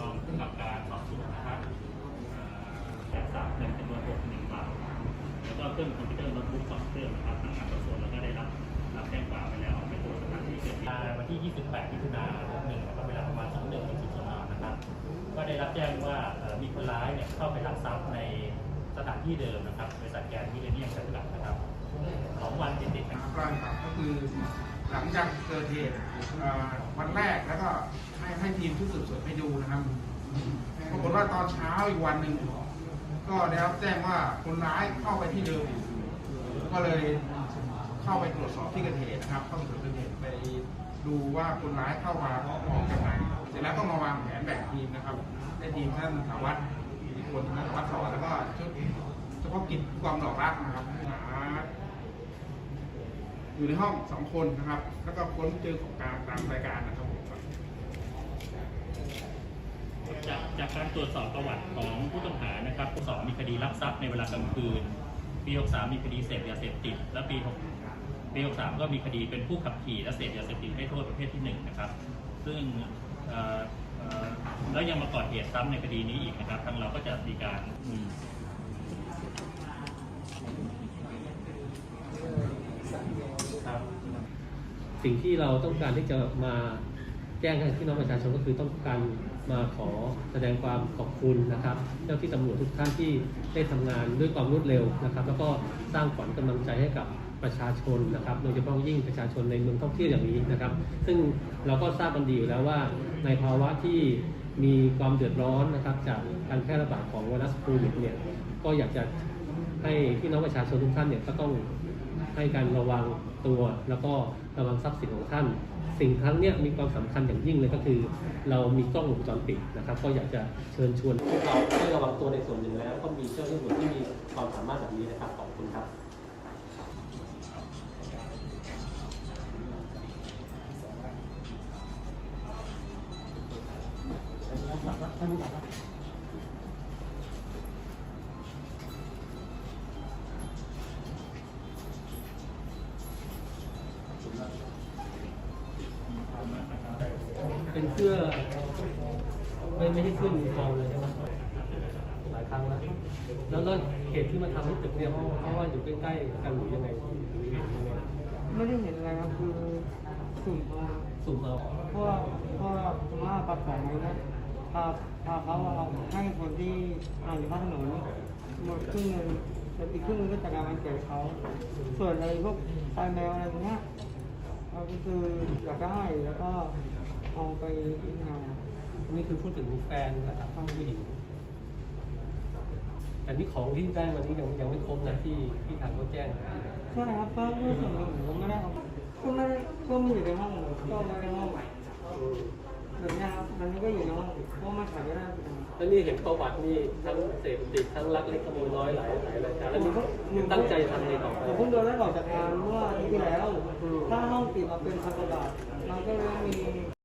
รองผู้กำกับการสอบสวนนะครับแอบทรัพย์เงินจำนวน6 1บาทแล้วก็เครื่องคอมพิวเตอร์โน้ตบุ๊กสองเครื่องนะครับทางการสอบสวนเราก็ได้รับรับแจ้งความไปแล้วเอาไปตรวจสถานที่เกิดเหตุวันที่ 28มิถุนายน61นะครับเวลาประมาณ2 1 1 0นนะครับ ก็ได้รับแจ้งว่าเอ่อมีคนร้ายเนี่ยเข้าไปลักทรัพย์ในสถานที่เดิมนะครับบริษัทแกรนด์มิเลเนียมจำกัดนะครับสองวันติดๆนะครับกลางครับก็คือ หลังจากเกิดเหตุวันแรกแล้วก็ให้ให้ทีมชุดสืบสวนไปดูนะครับปรากฏว่าตอนเช้าอีกวันหนึ่งก็ได้รับแจ้งว่าคนร้ายเข้าไปที่เดิมก็เลยเข้าไปตรวจสอบที่เกิดเหตุนะครับเข้าไปตรวจที่เกิดเหตุไปดูว่าคนร้ายเข้ามาออกจากไหนเสร็จแล้วก็มาวางแผนแบ่งทีมนะครับได้ทีมท่านสารวัตรอีกคนท่านสารวัตรสอนแล้วก็ชุดเฉพาะกิจความดอกรักนะครับ อยู่ในห้องสองคนนะครับ แล้วก็ค้นเจอของกลางตามรายการนะครับผมจากจากการตรวจสอบประวัติของผู้ต้องหานะครับผู้สองมีคดีลักทรัพย์ในเวลากลางคืน ปี 63 มีคดีเสพยาเสพติด และปี6ปี 63 ก็มีคดีเป็นผู้ขับขี่และเสพยาเสพติดให้โทษประเภทที่หนึ่งนะครับ ซึ่งแล้วยังมาก่อเหตุซ้ำในคดีนี้อีกนะครับ ทางเราก็จะมีการอืม ครับ สิ่งที่เราต้องการที่จะมาแจ้งให้พี่น้องประชาชนก็คือต้องการมาขอแสดงความขอบคุณนะครับ เจ้าที่ตำรวจทุกท่านที่ได้ทำงานด้วยความรวดเร็วนะครับ แล้วก็สร้างขวัญกำลังใจให้กับประชาชนนะครับโดยเฉพาะยิ่งประชาชนในเมืองท่องเที่ยวอย่างนี้นะครับ ซึ่งเราก็ทราบกันดีอยู่แล้วว่าในภาวะที่มีความเดือดร้อนนะครับจากการแพร่ระบาดของไวรัสโควิดเนี่ยก็อยากจะให้พี่น้องประชาชนทุกท่านเนี่ยก็ต้อง ให้การระวังตัวแล้วก็ระวังทรัพย์สินของท่าน สิ่งครั้งนี้มีความสำคัญอย่างยิ่งเลยก็คือ เรามีกล้องวงจรปิดนะครับ ก็อยากจะเชิญชวนพวกเราให้ระวังตัวในส่วนหนึ่งแล้ว ก็มีเจ้าหน้าที่ที่มีความสามารถแบบนี้นะครับขอบคุณครับเป็น เสื้อไม่ไม่ใช่เสื้อยูนิฟอร์มเลยใช่ไหมหลายครั้งแล้วแล้วแล้วเหตุที่มาทำให้ตึกเนี่ยเพราะเพราะว่าอยู่ใกล้ๆกันหรือยังไงหรือยังไงไม่ได้เห็นอะไรครับคือสุ่มเอาสุ่มเอาเพราะว่าเพราะว่าว่าปรับของนี้นะพาพาเขาเอาให้คนที่อ่านอยู่ข้างถนนหมดครึ่งหนึงแล้วอีกครึ่งหนึงก็จัดการวันเกิดเขาส่วนอะไรพวกตายแมวอะไรพวกเนี้ยเราก็คืออยากได้แล้วก็ เอาไปพิจารณานี่คือพูดถึงแฟนนะครับผู้หญิงแต่นี่ของที่ได้วันนี้ยังยังไม่ครบนะที่ที่ทางเขาแจ้งใช่ครับเพราะเมื่อส่วนหนึ่งผมก็ไม่ได้เอาก็ไม่ได้ก็ไม่อยู่ในห้องก็ไม่ได้ห้องแบบนี้ครับมันก็อยู่ในห้องเพราะมันขายไม่ได้แล้วนี่เห็นประวัตินี่ทั้งเสพติดทั้งลักเล็กขโมยน้อยหลายหลายรายการแล้วนี่นี่ตั้งใจทำในต่อไปผมเพิ่งโดนไล่ออกจากงานเมื่ออาทิตย์ที่แล้ว ถ้าห้องปิดมาเป็นพันกว่าบาทมันก็เลยมี